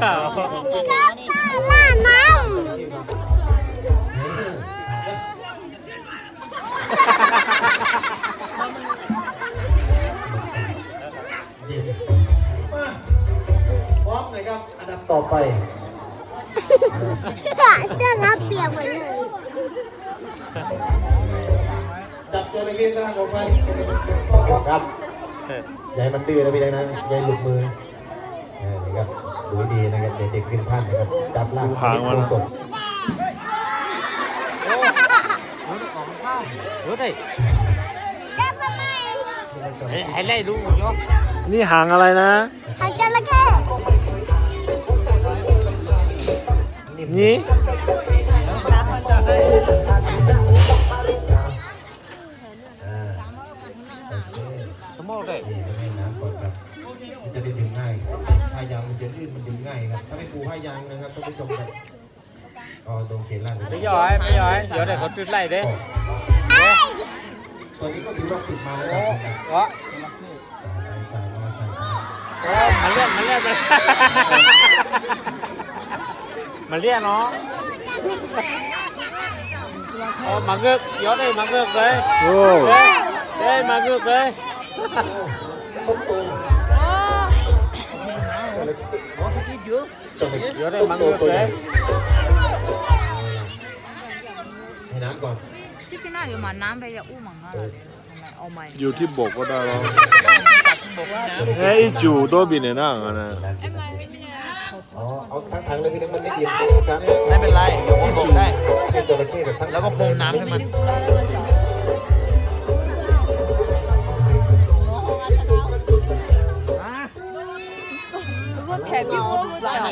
ข้าวหน้าน้มาพร้อมหน่อยครับ อันดับต่อไปำเสื้อน้ำเปียกหมดเลยจับจระเข้ร่างออกไปครับอย่าให้มันดื้อนะพี่นะนะอย่าให้หลุดมือ เออนี่ครับดูให้ดีนะครับเด็กๆขึ้นพันนะครับจับล่างดูหางมันสดรู้ได้เจ้าทำไมให้ไล่ดูยกนี่หางอะไรนะทางจระเข้นี่อ่าโอเคสมมติได้นี่ให้น้ำก่อนครับายางมันจะลื่นมันดึงง่ายครับ ถ้าไม่ปูผ้ายางนะครับท่านผู้ชมครับอ๋อตรงเขนล่างไม่ย่อยไม่ย่อย เดี๋ยวเด็กเขาจุดไล่เด้ตัวนี้ก็ถือว่าฝึกมาแล้วครับโอ้สายมาสายมาโอ้มันเลี่ยนมันเลี่ยนมันมันเลี่ยนเนาะโอ้มาเงือกเดี๋ยวได้มาเงือกเลยโอ้เด้มาเงือกเลยต้นโต ตุ๊กโตตัวใหญ่ให้น้ำก่อน ที่ชิน่าอยู่หมาน้ำไปอย่าอู้หมามาเลยเอาใหม่อยู่ที่บกก็ได้แล้วเฮ้ยจูโตบินเนี่ยนั่ะนะาทั้งถังเลยพี่เล็กมันไม่ย็นครับไม่เป็นไรเดี๋ยวผมบอกได้แล้วก็พรมน้ำให้มัน 그거 데뷔곡을 다